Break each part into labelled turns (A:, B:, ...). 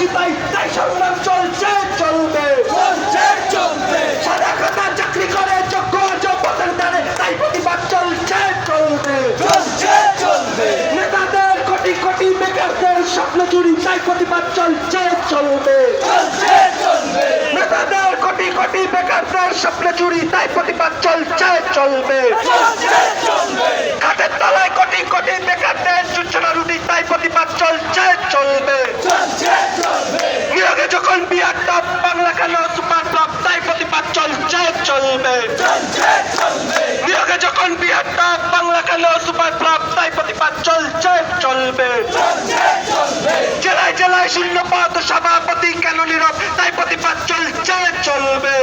A: করছি তাই তাই সংগ্রাম চলছে। চলবে।
B: চলছে চলবে
A: সাদা খাতা চাকরি করে যোগ্য যোগ্যতার দ্বারে তাই প্রতিবাদ চলছে। চলবে।
B: চলছে চলবে।
A: নেতাদের কোটি কোটি বেকারদের স্বপ্ন চুরি তাই প্রতিবাদ চলছে। চলবে
B: চলছে চলবে
A: নেতাদের কোটি কোটি বেকারদের স্বপ্ন চুরি, তাই প্রতিবাদ চলছে, চলবে। খাটের তলায় কোটি কোটি বেকারদের সূচনা রুটি, তাই প্রতিবাদ চলছে, চলবে। নিয়োগে যখন বিয়ার টপ, বাংলা কেন সুপার টপ, তাই প্রতিবাদ চলছে, চলবে। নিয়োগে যখন বিয়ার টপ, বাংলা কেন সুপার টপ প্রতিবাদ চলছে চলবে। জেলায় জেলায় শূন্য সভাপতি কেন নীরব? তাই প্রতিবাদ চলছে চলবে।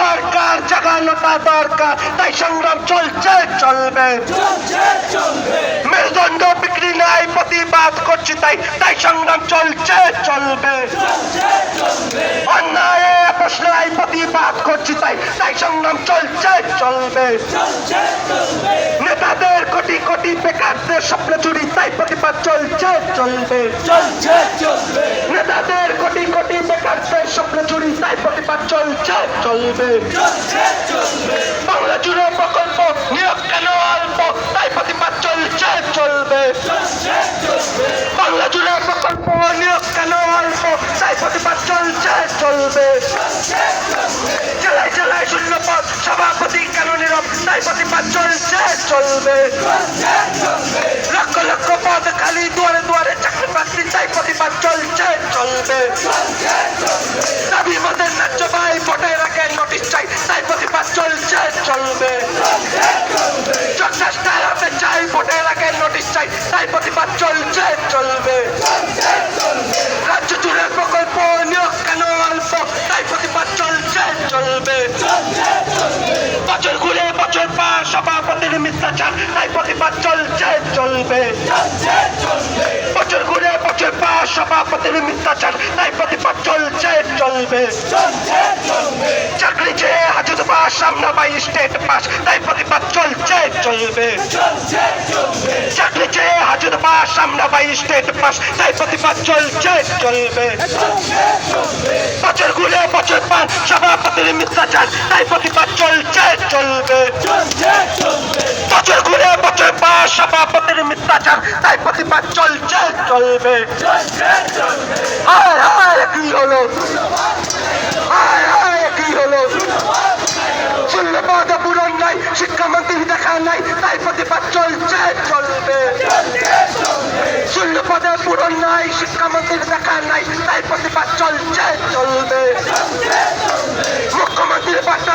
A: সরকার জাগানোটা দরকার? তাই সংগ্রাম চলছে চলবে। মেরুদণ্ড বিক্রি নাই প্রতিবাদ করছি তাই তাই সংগ্রাম চলছে চলবে।
B: চলছে
A: অন্যায় প্রশ্নায় প্রতিবাদ করছি তাই তাই সংগ্রাম চলছে চলবে। নেতাদের কোটি কোটি বেকারদের স্বপ্ন চুরি তাই প্রতিবাদ চলছে চলবে। নেতাদের কোটি কোটি বেকারদের স্বপ্ন চুরি তাই প্রতিবাদ চলছে চলবে। বাংলা জুড়ে প্রকল্প নিয়োগ কেন অল্প তাই প্রতিবাদ চলছে চলবে। বাংলা জুড়ে চলবে জেলায় জেলায় শূন্য পদ সভাপতি কেন নীরব? তাই প্রতিবাদ চলছে চলবে।
B: চলছে চলবে
A: লক্ষ লক্ষ পদ খালি দুয়ারে দুয়ারে, চাকরি বাকরি তাই প্রতিবাদ চলছে চলবে।
B: চলছে, চলবে।
A: রাজ্য জুড়ে প্রকল্প নিয়োগ কেন অল্প? তাই প্রতিবাদ চলছে, চলবে। বছর ঘুরে বছর পা সভাপতির মিথ্যাচার, তাই প্রতিবাদ চলছে, চলবে। বছর ঘুরে বছর পা সভাপতির মিথ্যাচার, তাই প্রতিবাদ চলছে, চলবে। চাকরি চেয়ে হাজত পাস সামনা বাই স্টেট পাস তাই প্রতিবাদ চলছে চলবে। চাকরি চেয়ে হাজত পাস সামনা বাই স্টেট পাস তাই প্রতিবাদ চলছে চলবে। বছর ঘুরে বছর পান সভাপতির মিথ্যাচার। তাই প্রতিবাদ চলছে চলবে। বছর ঘুরে বছর পাস সভাপতির মিথ্যাচার। তাই প্রতিবাদ চলছে চলবে।
B: চলছে চলবে।
A: হায় হায় কি হলো? তাই প্রতিবাদ চলছে, চলবে। শূন্য পদে পূরণ নাই, শিক্ষামন্ত্রীর দেখা নাই, তাই প্রতিবাদ চলছে, চলবে। মুখ্যমন্ত্রীর বার্তা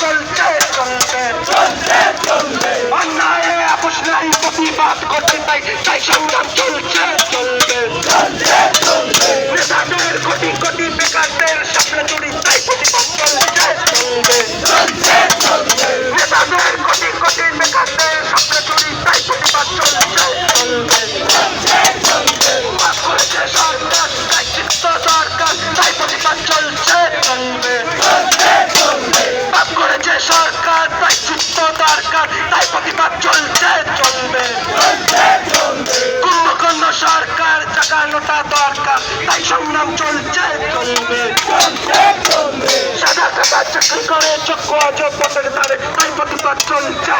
A: চলছে চলবে
B: চলছে। চলবে
A: অন্যায় আপোষ নাই প্রতিবাদ করতে তাই তাই সংগ্রাম চলছে চলবে
B: চলছে চলবে
A: নেতাদের কোটি কোটি বেকারদের স্বপ্ন চুরি, তাই প্রতিবাদ চলছে চলবে
B: চলছে চলবে
A: নেতাদের কোটি কোটি বেকারদের স্বপ্ন চুরি, তাই প্রতিবাদ চলছে চলবে
B: চলছে চলবে
A: পাপ করেছে সরকার, তাই চিত্ত দরকার তাই প্রতিবাদ চলছে চলবে
B: চলছে। চলবে
A: সরকার, তাই চিত্ত দরকার, তাই প্রতিবাদ চলছে, চলবে। কুম্ভকর্ণ সরকার জাগানোটা দরকার, তাই সংগ্রাম চলছে, চলবে। সাদা কাটা চাকরি করে চক্ষু দ্বারে, তাই প্রতিবাদ চলছে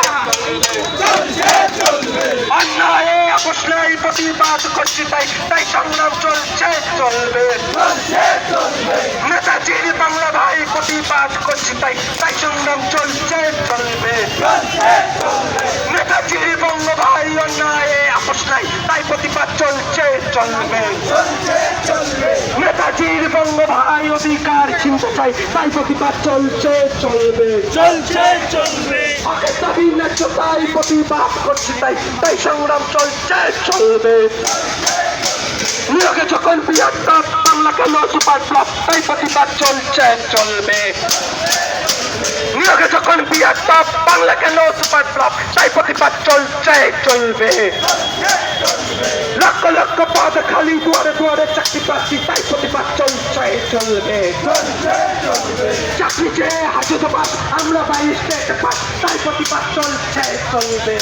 A: অন্যায় অবশ্যই প্রতিবাদ করছি, তাই তাই সংগ্রাম চলছে, চলবে। নেতাজির বাংলা ভাই প্রতিবাদ করছি, তাই তাই সংগ্রাম চলছে, চলবে। নেতাজির বঙ্গ ভাই অন্যায় আপোষ তাই প্রতিবাদ চলছে, চলবে। নেতাজির বঙ্গ ভাই অধিকার চিনতে চাই তাই প্রতিবাদ চলছে চলবে।
B: চলছে চলবে।
A: হকের দাবি ন্যায্য তাই প্রতিবাদ করছি তাই তাই সংগ্রাম চলছে চলবে। নিয়োগে যখন বৃহত্তর বাংলা কেন সুপার ব্লক তাই প্রতিবাদ চলছে চলবে। নিয়োগে যখন বৃহত্তর বাংলা কেন সুপার ব্লক তাই প্রতিবাদ চলছে চলবে। লক্ষ পদ খালি দুয়ারে দুয়ারে চাকরি প্রার্থী তাই প্রতিবাদ চলছে চলবে চাকরি চেয়ে হাজতবাদ আমরা বাইশ স্টেট পাস তাই প্রতিবাদ চলছে চলবে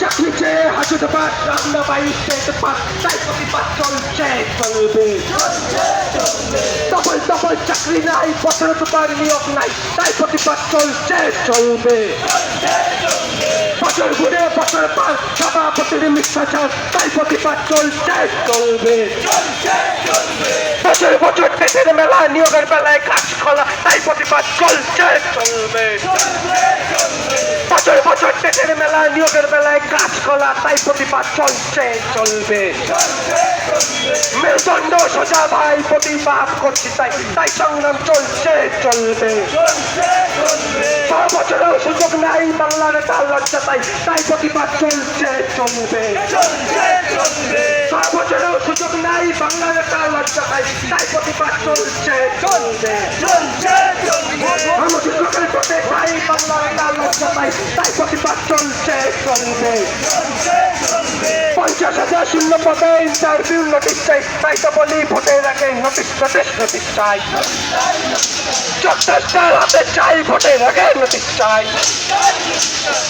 A: চাকরি চেয়ে হাজতবাদ আমরা বাইশ স্টেট পাস তাই প্রতিবাদ চলছে চলবে ডবল ডবল চাকরি নাই বছর তোমার নিয়োগ নাই তাই প্রতিবাদ চলছে চলবে
B: চলবে
A: বছর ঘুরে বছর পার সভাপতির মিথ্যাচার তাই প্রতিবাদ চলছে চলবে। বছর বছর দেশের মেলা, নিয়োগের বেলায় কাজ খোলা, তাই প্রতিবাদ চলছে চলবে। বছর বছর মেলা, নিয়োগের বেলায় গাছ খোলা তাই প্রতিবাদ চলছে, চলবে।
B: চলবে
A: মেরুদণ্ড সোজা ভাই প্রতিবাদ করছি তাই তাই সংগ্রাম চলছে, চলবে। বছরেও সুযোগ নাই, বাংলার তার লজ্জা তাই তাই প্রতিবাদ চলছে চলবে
B: চলছে, চলবে।
A: বছরেও সুযোগ নাই বাংলার তার লজ্জা তাই তাই প্রতিবাদ চলছে
B: চলছে চলবে
A: আমাদের পথে তাই বাংলার তার লজ্জা তাই তাই প্রতিবাদ চলছে
B: চলছে।
A: পঞ্চাশ হাজার শূন্য পদে ইন্টারভিউ নোটিশ চাই তাই তো বলি ভোটের আগে নোটিশ নোটিশ নোটিশ চাই চব্বিশটার হাতে চাই ভোটের আগে নোটিশ চাই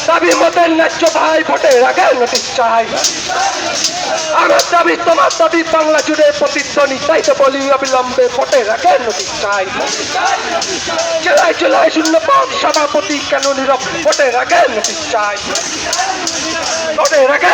A: দাবি মতের ন্যায্য ভাই ভোটের আগে নোটিশ চাই আমার দাবি তোমার দাবি বাংলা জুড়ে প্রতিধ্বনি তাই তো বলি অবিলম্বে ভোটের আগে নোটিশ চাই জেলায় জেলায় শূন্য পদ সভাপতি কেন নীরব ভোটের আগে নোটিশ চাই রেখে